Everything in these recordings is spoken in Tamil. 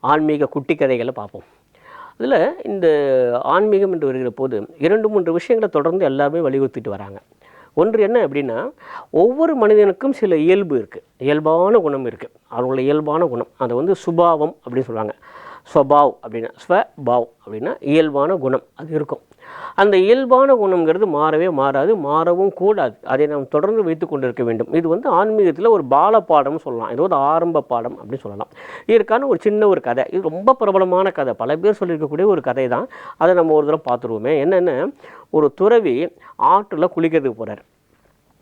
ஆன்மீக குட்டி கதைகளை பார்ப்போம். அதில் இந்த ஆன்மீகம் என்று வருகிற போது இரண்டு மூன்று விஷயங்களை தொடர்ந்து எல்லாமே வலியுறுத்திட்டு வராங்க. ஒன்று என்ன அப்படின்னா ஒவ்வொரு மனிதனுக்கும் சில இயல்பு இருக்குது இயல்பான குணம் இருக்குது அவங்களோட இயல்பான குணம். அதை வந்து சுபாவம் அப்படின்னு சொல்லுவாங்க. ஸ்வபாவ் அப்படின்னா ஸ்வபாவ் அப்படின்னா இயல்பான குணம் அது இருக்கும். அந்த இயல்பான குணங்கிறது மாறவே மாறாது மாறவும் கூடாது. அதை நாம் தொடர்ந்து வைத்து கொண்டிருக்க வேண்டும். இது வந்து ஆன்மீகத்தில் ஒரு பால பாடம்னு சொல்லலாம். இது ஒரு ஆரம்ப பாடம் அப்படின்னு சொல்லலாம். இதற்கான ஒரு சின்ன ஒரு கதை. இது ரொம்ப பிரபலமான கதை. பல பேர் சொல்லியிருக்கக்கூடிய ஒரு கதை தான் அதை நம்ம ஒரு தடவை பார்த்துருவோமே. என்னென்ன? ஒரு துறவி ஆற்றில் குளிக்கிறதுக்கு போகிறார்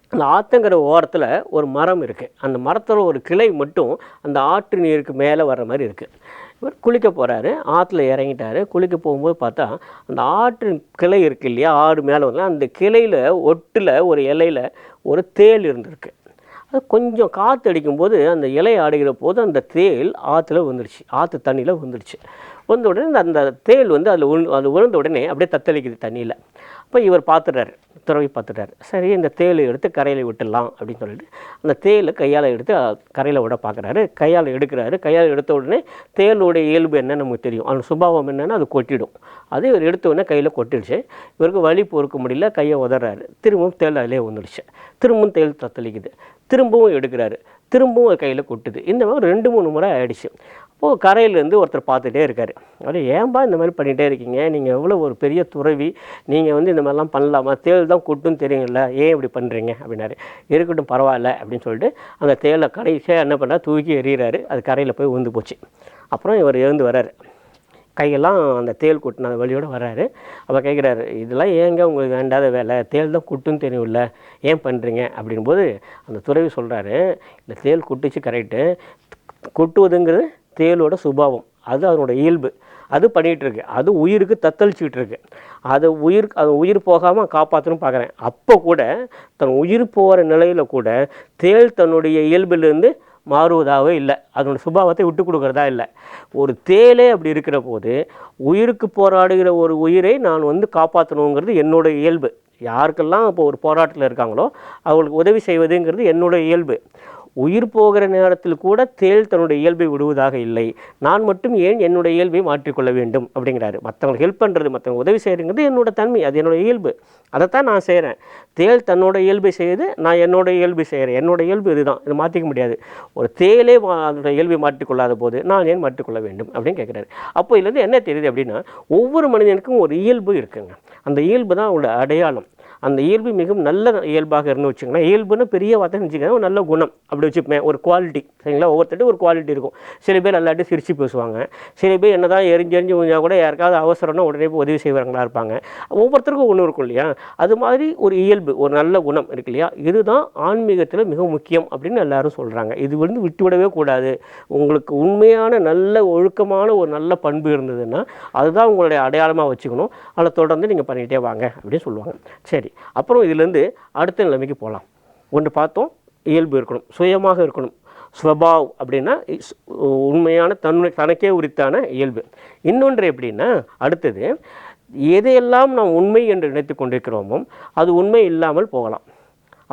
அந்த ஆற்றுங்கிற ஓரத்தில் ஒரு மரம் இருக்குது அந்த மரத்தில் ஒரு கிளை மட்டும் அந்த ஆற்று நீருக்கு மேலே வர்ற மாதிரி இருக்குது இவர் குளிக்க போகிறாரு ஆற்றுல இறங்கிட்டாரு. குளிக்க போகும்போது பார்த்தா அந்த ஆற்றின் கிளை இருக்கு இல்லையா? ஆடு மேலே வந்து அந்த கிளையில் ஒட்டில் ஒரு இலையில் ஒரு தேள் இருந்திருக்கு. அது கொஞ்சம் காற்று அடிக்கும்போது அந்த இலை ஆடுகிற போது அந்த தேள் ஆற்றுல வந்துடுச்சு ஆற்று தண்ணியில் வந்துடுச்சு வந்த உடனே அந்த- அந்த தேள் வந்து அதில் உள் அது விழுந்த உடனே அப்படியே தத்தளிக்குது தண்ணியில். அப்போ இவர் பார்த்துடுறாரு துறவி பார்த்துட்டாரு. சரி இந்த தேலை எடுத்து கரையில் விட்டுடலாம் அப்படின்னு சொல்லிட்டு அந்த தேலை கையால் எடுத்து கரையில் விட பார்க்குறாரு. கையால் எடுக்கிறாரு. கையால் எடுத்த உடனே தேலுடைய இயல்பு என்னன்னு நமக்கு தெரியும். அவன் சுபாவம் என்னென்னா அது கொட்டிடும். அது இவர் எடுத்த உடனே கையில் கொட்டிடுச்சு. இவருக்கு வலி பொறுக்க முடியல கையை உதறாரு. திரும்பவும் தேள் அதிலே வந்துடுச்சு திரும்பவும் தேல் தத்தளிக்குது. திரும்பவும் எடுக்கிறாரு. திரும்பவும் கையில் கொட்டுது. இந்த மாதிரி ரெண்டு மூணு முறை ஆயிடுச்சு. அப்போது கரையிலேருந்து ஒருத்தர் பார்த்துட்டே இருக்கார். அவர் ஏன்பா இந்த மாதிரி பண்ணிகிட்டே இருக்கீங்க? நீங்கள் எவ்வளோ ஒரு பெரிய துறவி. நீங்கள் வந்து இந்த மாதிரிலாம் பண்ணலாமா? தேள் தான் கொட்டுன்னு தெரியுங்கள ஏன் இப்படி பண்ணுறீங்க அப்படின்னாரு. இருக்கட்டும் பரவாயில்ல. அப்படின்னு சொல்லிட்டு அந்த தேலை கடைசியாக என்ன பண்ணால் தூக்கி எறிகிறாரு. அது கரையில் போய் விழுந்து போச்சு. அப்புறம் இவர் எழுந்து வர்றாரு. கையெல்லாம் அந்த தேள் கொட்டின வழியோடு வர்றாரு அப்போ கேட்குறாரு இதெல்லாம் ஏங்க உங்களுக்கு வேண்டாத வேலை? தேல் தான் குட்டுன்னு தெரியும்ல. ஏன் பண்ணுறீங்க அப்படின்போது அந்த துறவி சொல்கிறாரு இந்த தேள் குட்டுச்சு கரெக்டு கொட்டுவதுங்கிறது தேலோட சுபாவம். அது அதனோட இயல்பு. அது பண்ணிகிட்ருக்கு அது உயிருக்கு தத்தளிச்சிக்கிட்டு இருக்கு. அது உயிர் அது உயிர் போகாமல் காப்பாற்றணும் பார்க்குறேன் அப்போ கூட தன் உயிர் போகிற நிலையில் கூட தேள் தன்னுடைய இயல்பிலிருந்து மாறுவதாகவே இல்லை. அதனோட சுபாவத்தை விட்டு கொடுக்குறதா இல்லை. ஒரு தேலே அப்படி இருக்கிற போது உயிருக்கு போராடுகிற ஒரு உயிரை நான் வந்து காப்பாற்றணுங்கிறது என்னோட இயல்பு. யாருக்கெல்லாம் இப்போ ஒரு போராட்டத்தில் இருக்காங்களோ அவங்களுக்கு உதவி செய்வதுங்கிறது என்னோடய இயல்பு. உயிர் போகிற நேரத்தில் கூட தேள் தன்னுடைய இயல்பை விடுவதாக இல்லை. நான் மட்டும் ஏன் என்னுடைய இயல்பை மாற்றிக்கொள்ள வேண்டும்? அப்படிங்கிறாரு. மற்றவங்களுக்கு ஹெல்ப் பண்ணுறது மற்றவங்க உதவி செய்கிறங்கிறது என்னோட தன்மை அது என்னோட இயல்பு. அதைத்தான் நான் செய்கிறேன் தேள் தன்னோட இயல்பை செய்து நான் என்னோட இயல்பை செய்கிறேன் என்னோட இயல்பு இதுதான். இது மாற்றிக்க முடியாது. ஒரு தேளே அதோட இயல்பை மாற்றிக்கொள்ளாத போது நான் ஏன் மாற்றிக்கொள்ள வேண்டும்? அப்படின்னு கேட்குறாரு. அப்போ இதுலேருந்து என்ன தெரியுது அப்படின்னா ஒவ்வொரு மனிதனுக்கும் ஒரு இயல்பு இருக்குங்க. அந்த இயல்பு தான் அவங்களோட அடையாளம். அந்த இயல்பு மிகவும் நல்ல இயல்பாக இருந்து வச்சுக்கோங்களேன். இயல்புன்னு பெரிய வார்த்தை வச்சுக்கோங்க நல்ல குணம் அப்படி வச்சுப்பேன். ஒரு குவாலிட்டி சரிங்களா? ஒவ்வொருத்தட்டும் ஒரு குவாலிட்டி இருக்கும். சில பேர் நல்லாட்டி சிரித்து பேசுவாங்க. சில பேர் என்ன தான் எரிஞ்சு எரிஞ்சு கொஞ்சம் கூட யாருக்காவது அவசரம்னா உடனே போய் உதவி செய்வாங்களா இருப்பாங்க. ஒவ்வொருத்தருக்கும் ஒன்று இருக்கும் இல்லையா? அது மாதிரி ஒரு இயல்பு ஒரு நல்ல குணம் இருக்கு இல்லையா? இதுதான் ஆன்மீகத்தில் மிக முக்கியம் அப்படின்னு எல்லாரும் சொல்கிறாங்க இது வந்து விட்டுவிடவே கூடாது. உங்களுக்கு உண்மையான நல்ல ஒழுக்கமான ஒரு நல்ல பண்பு இருந்ததுன்னா அதுதான் உங்களுடைய அடையாளமாக வச்சுக்கணும். அதை தொடர்ந்து நீங்கள் பண்ணிகிட்டே வாங்க அப்படின்னு சொல்லுவாங்க. சரி. அப்புறம் இதுலேருந்து அடுத்த நிலைமைக்கு போகலாம். ஒன்று பார்த்தோம் இயல்பு இருக்கணும் சுயமாக இருக்கணும். ஸ்வபாவ் அப்படின்னா உண்மையான தன்னை தனக்கே உரித்தான இயல்பு. இன்னொன்று எப்படின்னா அடுத்தது எதையெல்லாம் நாம் உண்மை என்று நினைத்து கொண்டிருக்கிறோமோ அது உண்மை இல்லாமல் போகலாம்.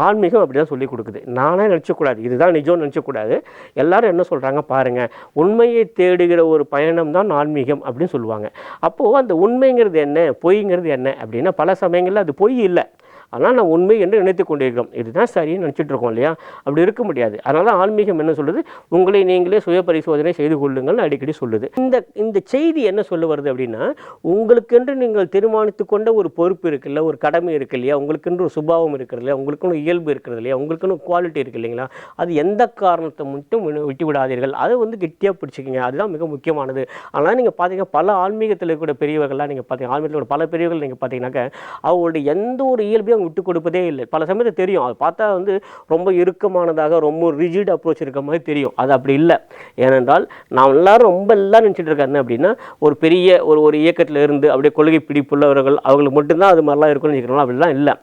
ஆன்மீகம் அப்படி தான் சொல்லி கொடுக்குது. நானே நினச்சக்கூடாது இதுதான் நிஜம்னு நினச்சக்கூடாது. எல்லாரும் என்ன சொல்கிறாங்க பாருங்கள் உண்மையை தேடுகிற ஒரு பயணம் தான் ஆன்மீகம் அப்படின்னு சொல்லுவாங்க. அப்போது அந்த உண்மைங்கிறது என்ன பொய்ங்கிறது என்ன அப்படின்னா பல சமயங்களில் அது பொய் இல்லை. ஆனால் நான் உண்மை என்று நினைத்து கொண்டிருக்கிறோம். இதுதான் சரின்னு நினச்சிட்டு இருக்கோம் இல்லையா? அப்படி இருக்க முடியாது. அதனால் ஆன்மீகம் என்ன சொல்லுது? உங்களை நீங்களே சுய பரிசோதனை செய்து கொள்ளுங்கள் அடிக்கடி சொல்லுது. இந்த இந்த செய்தி என்ன சொல்ல வருது அப்படின்னா உங்களுக்கென்று நீங்கள் தீர்மானித்து கொண்ட ஒரு பொறுப்பு இருக்குல்ல ஒரு கடமை இருக்கு இல்லையா? உங்களுக்கென்று ஒரு சுபாவம் இருக்கிறது இல்லையா? உங்களுக்குன்னு இயல்பு இருக்கிறது இல்லையா? உங்களுக்குன்னு குவாலிட்டி இருக்கு இல்லைங்களா? அது எந்த காரணத்தை மட்டும் விட்டு- விடாதீர்கள். அதை வந்து கெட்டியாக பிடிச்சிக்கிங்க. அதுதான் மிக முக்கியமானது. ஆனால் நீங்கள் பார்த்தீங்கன்னா பல ஆன்மீகத்தில் கூட பெரியவர்கள்லாம் நீங்கள் பார்த்தீங்க ஆன்மீகத்தில் கூட பல பெரியவர்கள் நீங்கள் பார்த்தீங்கன்னாக்க அவங்களுடைய எந்த ஒரு இயல்பையும் அவங்க விட்டு கொடுப்பதே இல்லை. பல சமயத்தில் தெரியும். அது பார்த்தா வந்து ரொம்ப இறுக்கமானதாக ரொம்ப ரிஜிட் அப்ரோச் இருக்க மாதிரி தெரியும். அது அப்படி இல்லை. ஏனென்றால் நாம் எல்லாரும் ரொம்ப எல்லாம் நினச்சிட்டு இருக்காங்க என்ன அப்படின்னா ஒரு பெரிய ஒரு ஒரு இயக்கத்தில் இருந்து அப்படியே கொள்கை பிடிப்புள்ளவர்கள் அவங்களுக்கு மட்டும்தான் அது மாதிரிலாம் இருக்கும்னு நினைக்கிறோம்? அப்படிலாம் இல்லை.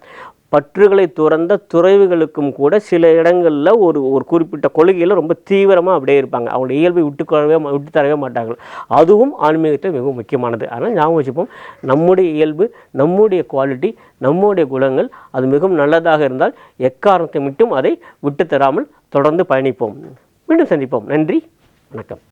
பற்றுகளை துறந்த துறவிகளுக்கும் கூட சில இடங்களில் ஒரு ஒரு குறிப்பிட்ட கொள்கையில் ரொம்ப தீவிரமாக அப்படியே இருப்பாங்க. அவங்களோட இயல்பை விட்டுக்கொள்ளவே விட்டு தரவே மாட்டார்கள். அதுவும் ஆன்மீகத்தில் மிகவும் முக்கியமானது. அதனால் ஞாபகம் வச்சுப்போம் நம்முடைய இயல்பு நம்முடைய குவாலிட்டி நம்முடைய குணங்கள் அது மிகவும் நல்லதாக இருந்தால் எக்காரணத்தை மட்டும் அதை விட்டு தராமல் தொடர்ந்து பயணிப்போம். மீண்டும் சந்திப்போம். நன்றி வணக்கம்.